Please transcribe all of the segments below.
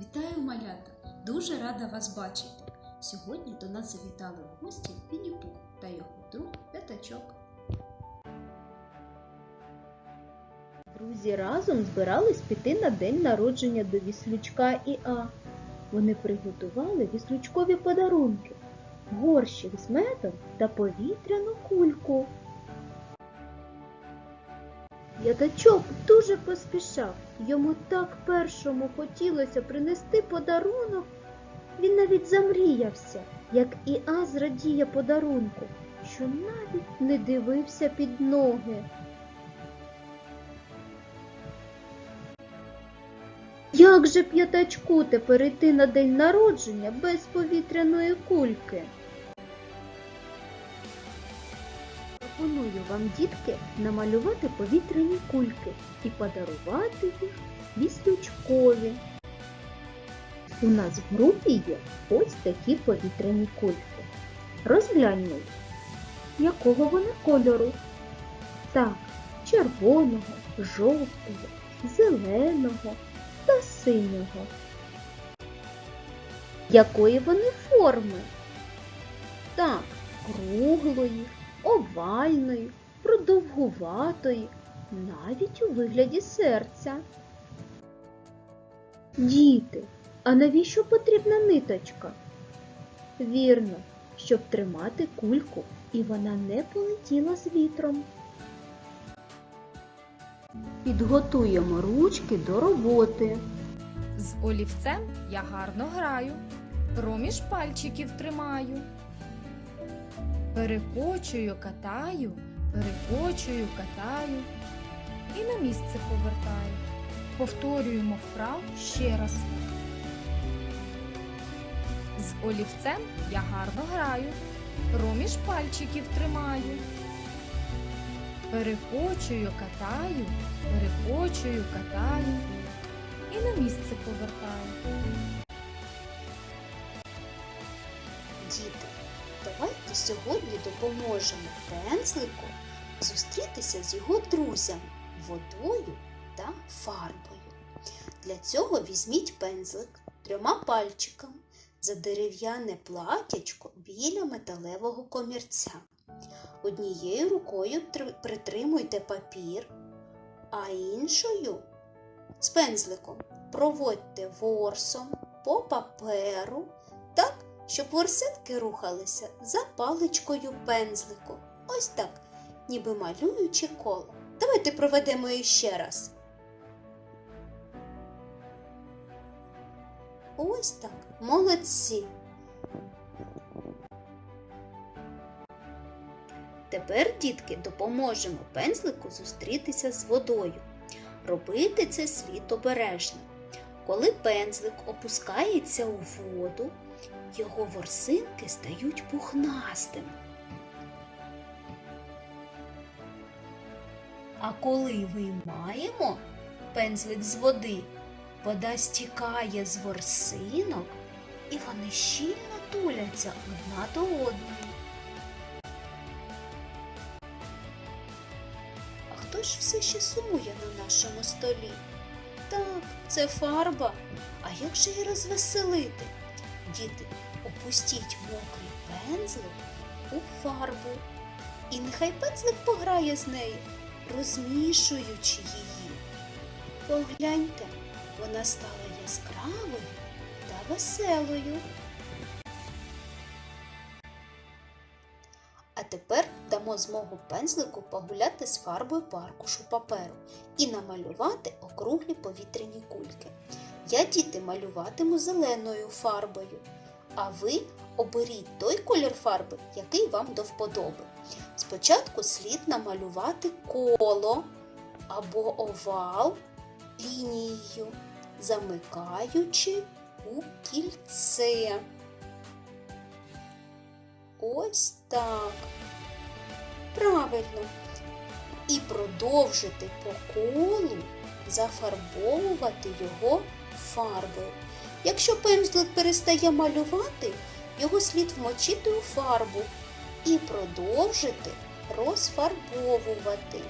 Вітаю малята! Дуже рада вас бачити. Сьогодні до нас завітали в гості Вінні-Пух та його друг П'ятачок. Друзі разом збирались піти на день народження до віслючка Іа. Вони приготували віслючкові подарунки, горщик з медом та повітряну кульку. П'ятачок дуже поспішав. Йому так першому хотілося принести подарунок. Він навіть замріявся, як Іа зрадіє подарунку, що навіть не дивився під ноги. Як же п'ятачку тепер йти на день народження без повітряної кульки? Пропоную вам, дітки, намалювати повітряні кульки і подарувати їх віслючкові. У нас в групі є ось такі повітряні кульки. Розгляньмо, якого вони кольору. Так, червоного, жовтого, зеленого та синього. Якої вони форми? Так, круглої, овальної, продовгуватої, навіть у вигляді серця. Діти, а навіщо потрібна ниточка? Вірно, щоб тримати кульку, і вона не полетіла з вітром. Підготуємо ручки до роботи. З олівцем я гарно граю, проміж пальчиків тримаю. Перекочую, катаю, перекочую, катаю і на місце повертаю. Повторюємо вправ ще раз. З олівцем я гарно граю, проміж пальчиків тримаю. Перекочую, катаю, перекочую, катаю сьогодні допоможемо пензлику зустрітися з його друзями водою та фарбою. Для цього візьміть пензлик трьома пальчиками за дерев'яне платячко біля металевого комірця. Однією рукою притримуйте папір, а іншою з пензликом проводьте ворсом по паперу так, щоб ворсинки рухалися за паличкою пензлику. Ось так, ніби малюючи коло. Давайте проведемо іще раз. Ось так, молодці. Тепер, дітки, допоможемо пензлику зустрітися з водою. Робити це слід обережно. Коли пензлик опускається у воду, його ворсинки стають пухнастими. А коли виймаємо пензлик з води, вода стікає з ворсинок, і вони щільно туляться одна до одної. А хто ж все ще сумує на нашому столі? Так, це фарба. А як же її розвеселити? Діти, опустіть мокрий пензлик у фарбу. І нехай пензлик пограє з нею, розмішуючи її. Погляньте, вона стала яскравою та веселою. Дамо змогу пензлику погуляти з фарбою по аркушу паперу і намалювати округлі повітряні кульки. Я діти малюватиму зеленою фарбою, а ви оберіть той колір фарби, який вам до вподоби. Спочатку слід намалювати коло або овал лінією, замикаючи у кільце. Ось так. Правильно. І продовжити по колу зафарбовувати його фарбою. Якщо пензлик перестає малювати, його слід вмочити у фарбу і продовжити розфарбовувати.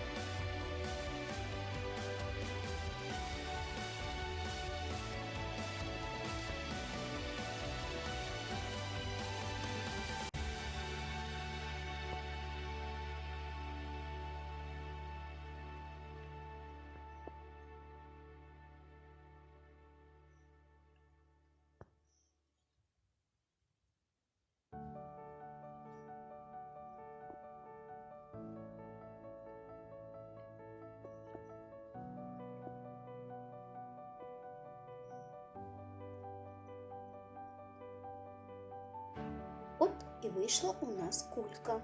І вийшла у нас кулька.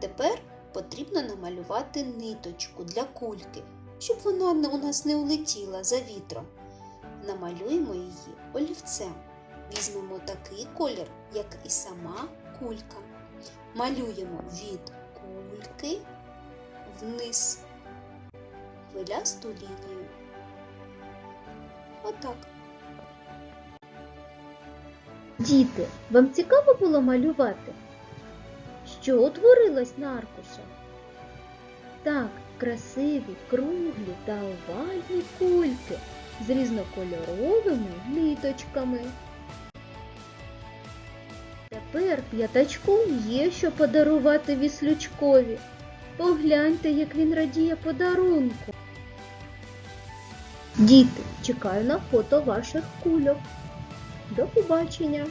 Тепер потрібно намалювати ниточку для кульки, щоб вона у нас не улетіла за вітром. Намалюємо її олівцем. Візьмемо такий колір, як і сама кулька. Малюємо від кульки вниз хвилясту лінію. Отак. Діти, вам цікаво було малювати? Що утворилось на аркушах? Так, красиві, круглі та овальні кульки з різнокольоровими ниточками. Тепер п'ятачку є що подарувати віслючкові. Погляньте, як він радіє подарунку. Діти, чекаю на фото ваших кульок. До побачення!